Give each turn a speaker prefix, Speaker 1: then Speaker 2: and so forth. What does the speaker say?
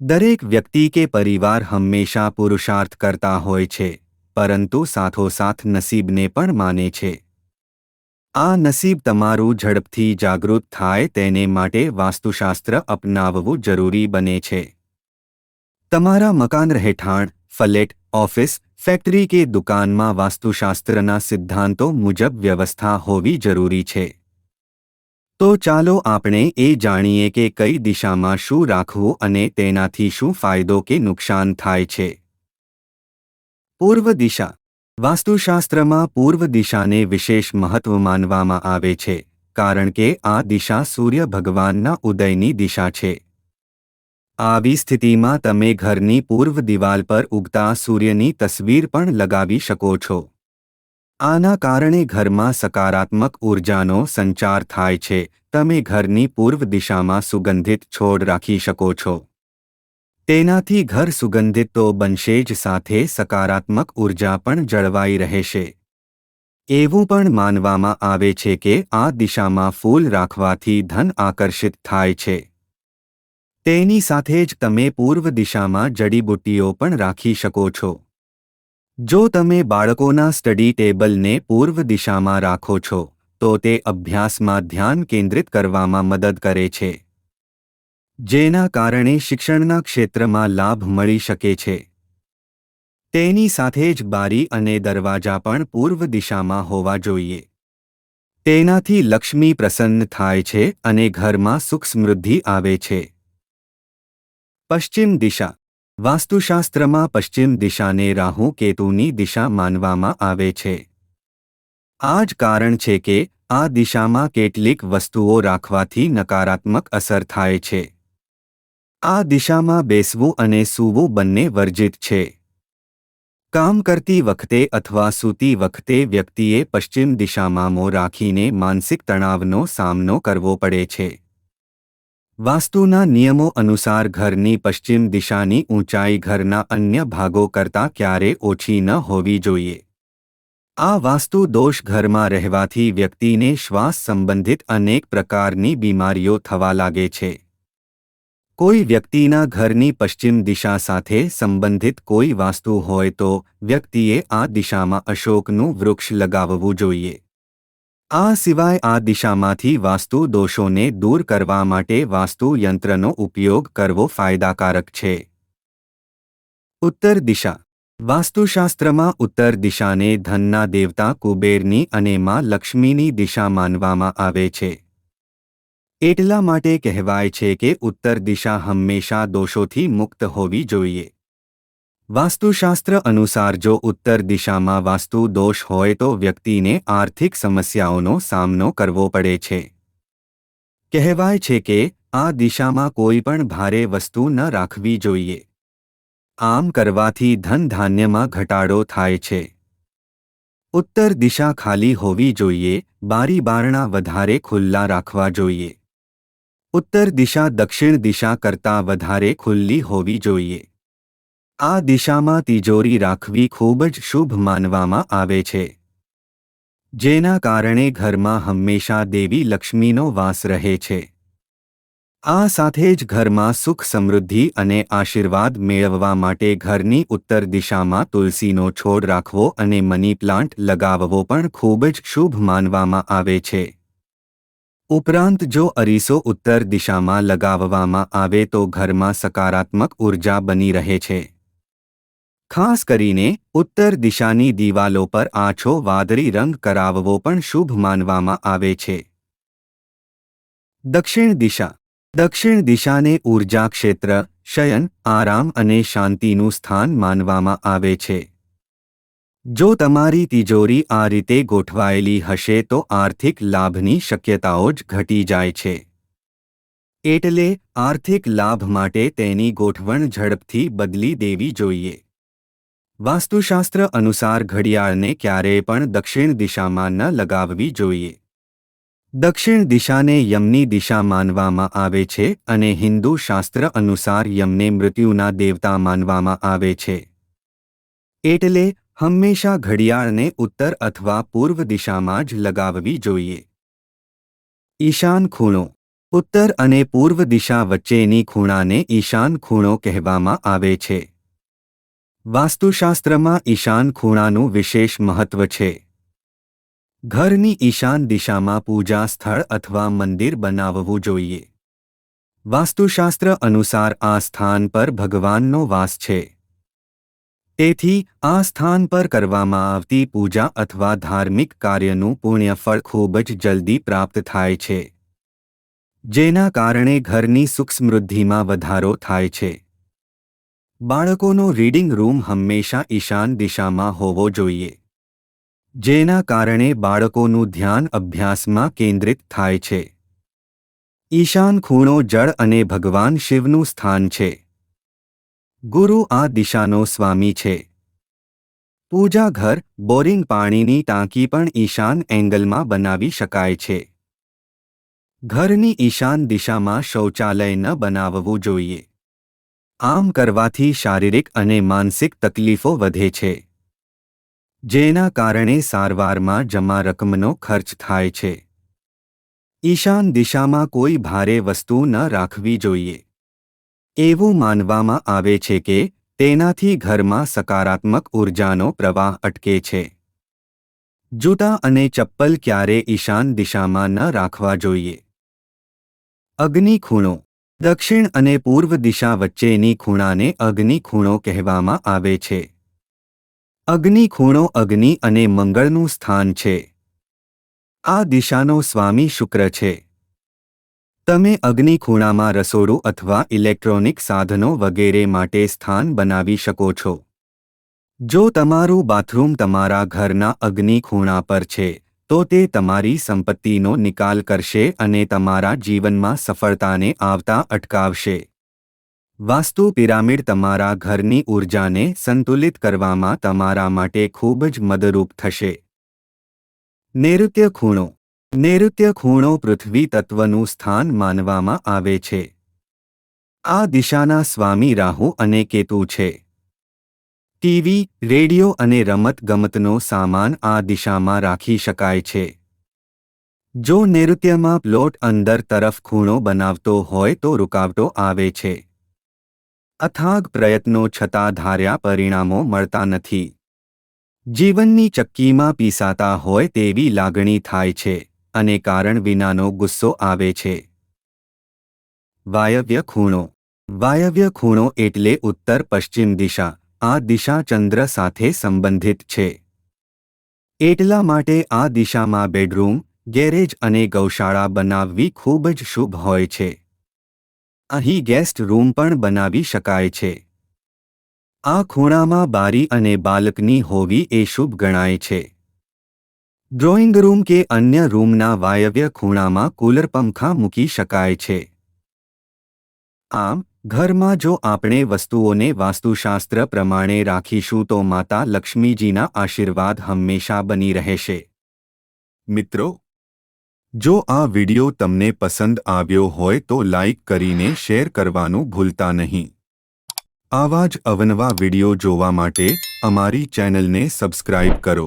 Speaker 1: દરેક વ્યક્તિ કે પરિવાર હંમેશા પુરુષાર્થ કરતા હોય છે, પરંતુ સાથોસાથ નસીબને પણ માને છે. આ નસીબ તમારું ઝડપથી જાગૃત થાય તેને માટે વાસ્તુશાસ્ત્ર અપનાવવું જરૂરી બને છે. તમારા મકાન રહેઠાણ, ફલેટ, ઓફિસ, ફેક્ટરી કે દુકાનમાં વાસ્તુશાસ્ત્રના સિદ્ધાંતો મુજબ વ્યવસ્થા હોવી જરૂરી છે. તો ચાલો આપણે એ જાણીએ કે કઈ દિશામાં શું રાખવું અને તેનાથી શું ફાયદો કે નુકસાન થાય છે. પૂર્વ દિશા. વાસ્તુશાસ્ત્રમાં પૂર્વ દિશાને વિશેષ મહત્વ માનવામાં આવે છે, કારણ કે આ દિશા સૂર્ય ભગવાનના ઉદયની દિશા છે. આવી સ્થિતિમાં તમે ઘરની પૂર્વ દિવાલ પર ઉગતા સૂર્યની તસવીર પણ લગાવી શકો છો. આના કારણે ઘરમાં સકારાત્મક ઊર્જાનો સંચાર થાય છે. તમે ઘરની પૂર્વ દિશામાં સુગંધિત છોડ રાખી શકો છો. તેનાથી ઘર સુગંધિત તો બનશે જ, સાથે સકારાત્મક ઊર્જા પણ જળવાઈ રહેશે. એવું પણ માનવામાં આવે છે કે આ દિશામાં ફૂલ રાખવાથી ધન આકર્ષિત થાય છે. તેની સાથે જ તમે પૂર્વ દિશામાં જડીબુટ્ટીઓ પણ રાખી શકો છો. જો તમે બાળકોના સ્ટડી ટેબલને પૂર્વ દિશામાં રાખો છો, તો તે અભ્યાસમાં ધ્યાન કેન્દ્રિત કરવામાં મદદ કરે છે, જેના કારણે શિક્ષણના ક્ષેત્રમાં લાભ મળી શકે છે. તેની સાથે જ બારી અને દરવાજા પણ પૂર્વ દિશામાં હોવા જોઈએ. તેનાથી લક્ષ્મી પ્રસન્ન થાય છે અને ઘરમાં સુખ સમૃદ્ધિ આવે છે. પશ્ચિમ દિશા વાસ્તુશાસ્ત્રમાં પશ્ચિમ દિશાને રાહુ કેતુની દિશા માનવામાં આવે છે. આ જ કારણ છે કે, આ દિશામાં કેટલીક વસ્તુઓ રાખવાથી નકારાત્મક અસર થાય છે. આ દિશામાં બેસવું અને સૂવું બંને વર્જિત છે. કામ કરતી વખતે અથવા સૂતી વખતે વ્યક્તિએ પશ્ચિમ દિશામાં મો રાખીને માનસિક તણાવનો સામનો કરવો પડે છે. વાસ્તુના નિયમો અનુસાર ઘરની પશ્ચિમ દિશાની ઊંચાઈ ઘરના અન્ય ભાગો કરતાં ક્યારે ઓછી ન હોવી જોઈએ. આ વાસ્તુ દોષ ઘરમાં રહેવાથી વ્યક્તિને શ્વાસ સંબંધિત અનેક પ્રકારની બીમારીઓ થવા લાગે છે. કોઈ વ્યક્તિના ઘરની પશ્ચિમ દિશા સાથે સંબંધિત કોઈ વાસ્તુ હોય તો વ્યક્તિએ આ દિશામાં અશોકનું વૃક્ષ લગાવવું જોઈએ. આ સિવાય આ દિશામાંથી વાસ્તુ દોષોને દૂર કરવા માટે વાસ્તુ યંત્રનો ઉપયોગ કરવો ફાયદાકારક છે. ઉત્તર દિશા. વાસ્તુશાસ્ત્રમાં ઉત્તર દિશાને ધનના દેવતા કુબેરની અને માં લક્ષ્મીની દિશા માનવામાં આવે છે. એટલા માટે કહેવાય છે કે ઉત્તર દિશા હંમેશા દોષોથી મુક્ત હોવી જોઈએ. વાસ્તુશાસ્ત્ર અનુસાર જો ઉત્તર દિશામાં વાસ્તુ દોષ હોય તો વ્યક્તિને આર્થિક સમસ્યાઓનો સામનો કરવો પડે છે. કહેવાય છે કે, આ દિશામાં કોઈ પણ ભારે વસ્તુ ન રાખવી જોઈએ. આમ કરવાથી ધન ધાન્યમાં ઘટાડો થાય છે. ઉત્તર દિશા ખાલી હોવી જોઈએ, બારી બારણા વધારે ખુલ્લા રાખવા જોઈએ. ઉત્તર દિશા દક્ષિણ દિશા કરતાં વધારે ખુલ્લી હોવી જોઈએ. આ દિશામાં તિજોરી રાખવી ખૂબ જ શુભ માનવામાં આવે છે. જેના કારણે ઘરમાં હંમેશા દેવી લક્ષ્મીનો વાસ રહે છે. આ સાથે જ ઘરમાં સુખ સમૃદ્ધિ અને આશીર્વાદ મેળવવા માટે ઘરની ઉત્તર દિશામાં તુલસીનો છોડ રાખવો અને મની પ્લાન્ટ લગાવવો પણ ખૂબ જ શુભ માનવામાં આવે છે. ઉપરાંત જો અરીસો ઉત્તર દિશામાં લગાવવામાં આવે તો ઘરમાં સકારાત્મક ઊર્જા બની રહે છે. ખાસ કરીને ઉત્તર દિશાની દિવાલો પર આછો વાદળી રંગ કરાવવો પણ શુભ માનવામાં આવે છે. દક્ષિણ દિશા. દક્ષિણ દિશાને ઊર્જા ક્ષેત્ર, શયન, આરામ અને શાંતિનું સ્થાન માનવામાં આવે છે. જો તમારી તિજોરી આ રીતે ગોઠવાયેલી હશે તો આર્થિક લાભની શક્યતાઓ જ ઘટી જાય છે. એટલે આર્થિક લાભ માટે તેની ગોઠવણ ઝડપથી બદલી દેવી જોઈએ. વાસ્તુશાસ્ત્ર અનુસાર ઘડિયાળને ક્યારેય પણ દક્ષિણ દિશામાં ન લગાવવી જોઈએ. દક્ષિણ દિશાને યમની દિશા માનવામાં આવે છે અને હિન્દુ શાસ્ત્ર અનુસાર યમને મૃત્યુના દેવતા માનવામાં આવે છે. એટલે હંમેશા ઘડિયાળને ઉત્તર અથવા પૂર્વ દિશામાં જ લગાવવી જોઈએ. ઈશાન ખૂણો. ઉત્તર અને પૂર્વ દિશા વચ્ચેની ખૂણાને ઈશાન ખૂણો કહેવામાં આવે છે. વાસ્તુશાસ્ત્રમાં ઈશાન ખૂણાનું વિશેષ મહત્વ છે. ઘરની ઈશાન દિશામાં પૂજા સ્થળ અથવા મંદિર બનાવવું જોઈએ. વાસ્તુશાસ્ત્ર અનુસાર આ સ્થાન પર ભગવાનનો વાસ છે. તેથી, આ સ્થાન પર કરવામાં આવતી પૂજા અથવા ધાર્મિક કાર્યનું પુણ્યફળ ખૂબ જ જલ્દી પ્રાપ્ત થાય છે. જેના કારણે ઘરની સુખ સમૃદ્ધિમાં વધારો થાય છે. બાળકોનો રીડિંગ રૂમ હંમેશા ઈશાન દિશામાં હોવો જોઈએ. જેના કારણે બાળકોનું ધ્યાન અભ્યાસમાં કેન્દ્રિત થાય છે. ઈશાન ખૂણો જળ અને ભગવાન શિવનું સ્થાન છે. ગુરુ આ દિશાનો સ્વામી છે. પૂજા ઘર, બોરિંગ પાણીની ટાંકી પણ ઈશાન એંગલમાં બનાવી શકાય છે. ઘરની ઈશાન દિશામાં શૌચાલય ન બનાવવું જોઈએ. આમ કરવાથી શારીરિક અને માનસિક તકલીફો વધે છે. જેના કારણે સારવારમાં જમા રકમનો ખર્ચ થાય છે. ઈશાન દિશામાં કોઈ ભારે વસ્તુ ન રાખવી જોઈએ. એવું માનવામાં આવે છે કે તેનાથી ઘરમાં સકારાત્મક ઊર્જાનો પ્રવાહ અટકે છે. જૂતા અને ચપ્પલ ક્યારે ઈશાન દિશામાં ન રાખવા જોઈએ? અગ્નિ ખૂણો દક્ષિણ અને પૂર્વ દિશા વચ્ચેની ખૂણાને અગ્નિ ખૂણો કહેવામાં આવે છે. અગ્નિ ખૂણો અગ્નિ અને મંગળનું સ્થાન છે. આ દિશાનો સ્વામી શુક્ર છે. તમે અગ્નિ ખૂણામાં રસોડું અથવા ઇલેક્ટ્રોનિક સાધનો વગેરે માટે સ્થાન બનાવી શકો છો. જો તમારું બાથરૂમ તમારા ઘરના અગ્નિ ખૂણા પર છે તો તે તમારી સંપત્તિનો નિકાલ કરશે અને તમારા જીવનમાં સફળતાને આવતા અટકાવશે. વાસ્તુ પિરામિડ તમારા ઘરની ઊર્જાને સંતુલિત કરવામાં તમારા માટે ખૂબ જ મદરૂપ થશે. નૈઋત્ય ખૂણો. નૈઋત્ય ખૂણો પૃથ્વી તત્વનું સ્થાન માનવામાં આવે છે. આ દિશાના સ્વામી રાહુ અને કેતુ છે. ટીવી, રેડિયો અને રમતગમતનો સામાન આ દિશામાં રાખી શકાય છે. જો નૈઋત્યમાં પ્લોટ અંદર તરફ ખૂણો બનાવતો હોય તો રૂકાવટો આવે છે. અથાગ પ્રયત્નો છતાં ધાર્યા પરિણામો મળતા નથી. જીવનની ચક્કીમાં પીસાતા હોય તેવી લાગણી થાય છે અને કારણ વિનાનો ગુસ્સો આવે છે. વાયવ્ય ખૂણો. વાયવ્ય ખૂણો એટલે ઉત્તર પશ્ચિમ દિશા. આ દિશા ચંદ્ર સાથે સંબંધિત છે. એટલા માટે આ દિશામાં બેડરૂમ, ગેરેજ અને ગૌશાળા બનાવવી ખૂબ જ શુભ હોય છે. અહીં ગેસ્ટ રૂમ પણ બનાવી શકાય છે. આ ખૂણામાં બારી અને બાલકની હોવી એ શુભ ગણાય છે. ડ્રોઈંગ રૂમ કે અન્ય રૂમના વાયવ્ય ખૂણામાં કુલર પંખા મૂકી શકાય છે. આમ ઘરમાં જો આપણે વસ્તુઓને વાસ્તુશાસ્ત્ર પ્રમાણે રાખીશું તો માતા લક્ષ્મીજીના આશીર્વાદ હંમેશા બની રહેશે. મિત્રો, જો આ વિડિયો તમને પસંદ આવ્યો હોય તો લાઇક કરીને શેર કરવાનું ભૂલતા નહીં. આવા જ અવનવા વિડિયો જોવા માટે અમારી ચેનલને સબસ્ક્રાઇબ કરો.